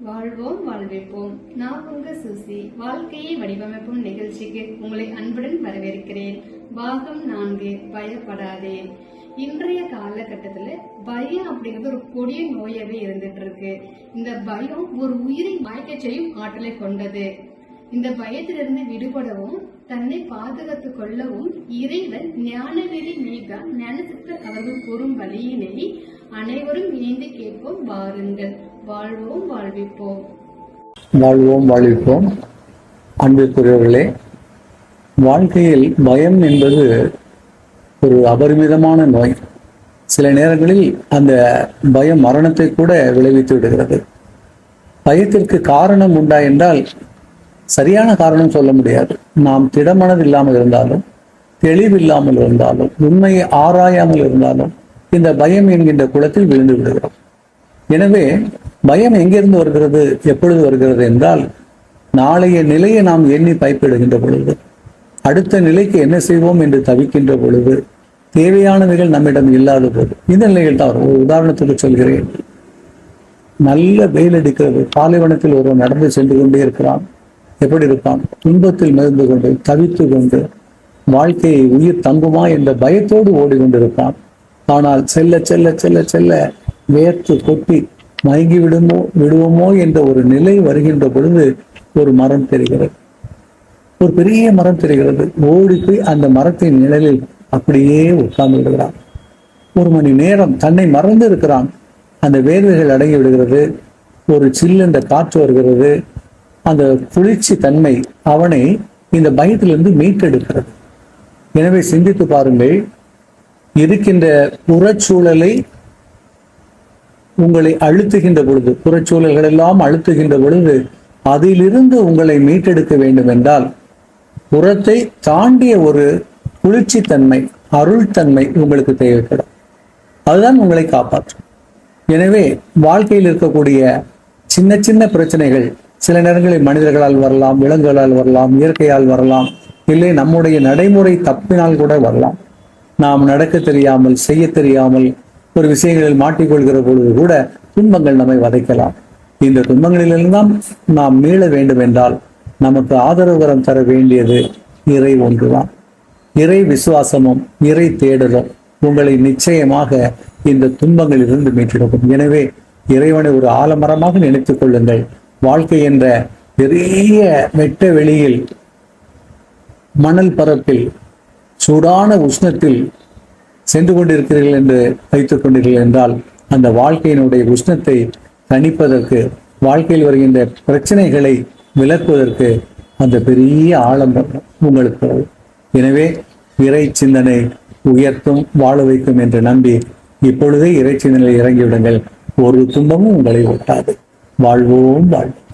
வாழ்வோம் வாழ்விப்போம் நான் உங்க சுசி வாழ்க்கையை வடிவமைப்பும் நிகழ்ச்சிக்கு உங்களை அன்புடன் வரவேற்கிறேன். பாகம் நான்கு பயப்படாதே. இன்றைய காலகட்டத்துல பயம் அப்படிங்கிறது ஒரு கொடிய நோயாவே இருந்துட்டு இருக்கு. இந்த பயம் ஒரு உயிரை மயக்க செய்யும் ஆற்றலை கொண்டது. இந்த பயத்திலிருந்து விடுபடவும் தன்னை பாதுகாத்துக் கொள்ளவும் இறைவன் ஞானவெளி மீகா ஞானசித்தர் அவர்கள் கூறும் வழியினை அனைவரும் இணைந்து கேட்போம். வாருங்கள். வாழ்வோம் வாழ்விப்போம். வாழ்வோம் வாழ்விப்போம். அன்பிற்குரியவர்களே வாழ்க்கையில் பயம் என்பது ஒரு அபரிமிதமான நோய். சில நேரங்களில் அந்த பயம் மரணத்தை கூட விளைவித்து விடுகிறது. பயத்திற்கு காரணம் உண்டா என்றால் சரியான காரணம் சொல்ல முடியாது. நாம் திடமனது இல்லாமல் இருந்தாலும் தெளிவில்லாமல் இருந்தாலும் உண்மையை ஆராயாமல் இருந்தாலும் இந்த பயம் என்கின்ற குளத்தில் விழுந்து விடுகிறோம். எனவே பயம் எங்கிருந்து வருகிறது எப்பொழுது வருகிறது என்றால் நாளைய நிலையை நாம் எண்ணி பயப்பிடுகின்ற பொழுது அடுத்த நிலைக்கு என்ன செய்வோம் என்று தவிக்கின்ற பொழுது தேவையானவைகள் நம்மிடம் இல்லாத போது இந்த நிலையில் தான் ஒரு உதாரணத்துக்கு சொல்கிறேன். நல்ல வெயில் அடிக்கிறது. பாலைவனத்தில் ஒருவர் நடந்து சென்று கொண்டே இருக்கிறான். எப்படி இருப்பான்? துன்பத்தில் மிதந்து கொண்டு தவித்து கொண்டு வாழ்க்கையை உயிர் தங்குமா என்ற பயத்தோடு ஓடிக்கொண்டிருப்பான். ஆனால் செல்ல செல்ல செல்ல செல்ல வேர்த்து கொட்டி மயங்கி விடுமோ விடுவோமோ என்ற ஒரு நிலை வருகின்ற பொழுது ஒரு மரம் தெரிகிறது. ஒரு பெரிய மரம் தெரிகிறது. ஓடி போய் அந்த மரத்தின் நிழலில் அப்படியே உட்கார்ந்து விடுகிறான் ஒரு மணி நேரம் தன்னை மறந்து இருக்கிறான். அந்த வேர்வைகள் அடங்கி விடுகிறது. ஒரு சில்லென்ற காற்று வருகிறது. அந்த குளிர்ச்சி தன்மை அவனை இந்த பயத்திலிருந்து மீட்டெடுக்கிறது. எனவே சிந்தித்து பாருங்கள் இருக்கின்ற புறச்சூழலை உங்களை அழுத்துகின்ற பொழுது புறச்சூழல்கள் எல்லாம் அழுத்துகின்ற பொழுது அதிலிருந்து உங்களை மீட்டெடுக்க வேண்டும் என்றால் புறத்தை தாண்டிய ஒரு குளிர்ச்சி தன்மை அருள் தன்மை உங்களுக்கு தேவைப்படும். அதுதான் உங்களை காப்பாற்றும். எனவே வாழ்க்கையில் இருக்கக்கூடிய சின்ன சின்ன பிரச்சனைகள் சில நேரங்களில் மனிதர்களால் வரலாம் விலங்குகளால் வரலாம் இயற்கையால் வரலாம். இல்லை நம்முடைய நடைமுறை தப்பினால் கூட வரலாம். நாம் நடக்க தெரியாமல் செய்ய தெரியாமல் ஒரு விஷயங்களில் மாட்டிக்கொள்கிற பொழுது கூட துன்பங்கள் நம்மை வதைக்கலாம். இந்த துன்பங்களிலெல்லாம் நாம் மீள வேண்டும் என்றால் நமக்கு ஆதரவுகரம் தர வேண்டியது இறை ஒன்றுதான். இறை விசுவாசமும் இறை தேடலும் உங்களை நிச்சயமாக இந்த துன்பங்களிலிருந்து மீட்டெடுக்கும். எனவே இறைவனை ஒரு ஆலமரமாக நினைத்துக் கொள்ளுங்கள். வாழ்க்கை என்ற பெரிய வெட்ட வெளியில் மணல் பரப்பில் சூடான உஷ்ணத்தில் சென்று கொண்டிருக்கிறீர்கள் என்று வைத்துக் கொண்டீர்கள் என்றால் அந்த வாழ்க்கையினுடைய உஷ்ணத்தை தணிப்பதற்கு வாழ்க்கையில் வருகின்ற பிரச்சனைகளை விளக்குவதற்கு அந்த பெரிய ஆழம்பம் உங்களுக்கு எனவே இறை சிந்தனை உயர்த்தும் வாழ வைக்கும் என்று நம்பி இப்பொழுதே இறை சிந்தனையில் இறங்கிவிடுங்கள். ஒரு துன்பமும் உங்களை ஒட்டாது. வாழ்வோம் வாழ்வோம்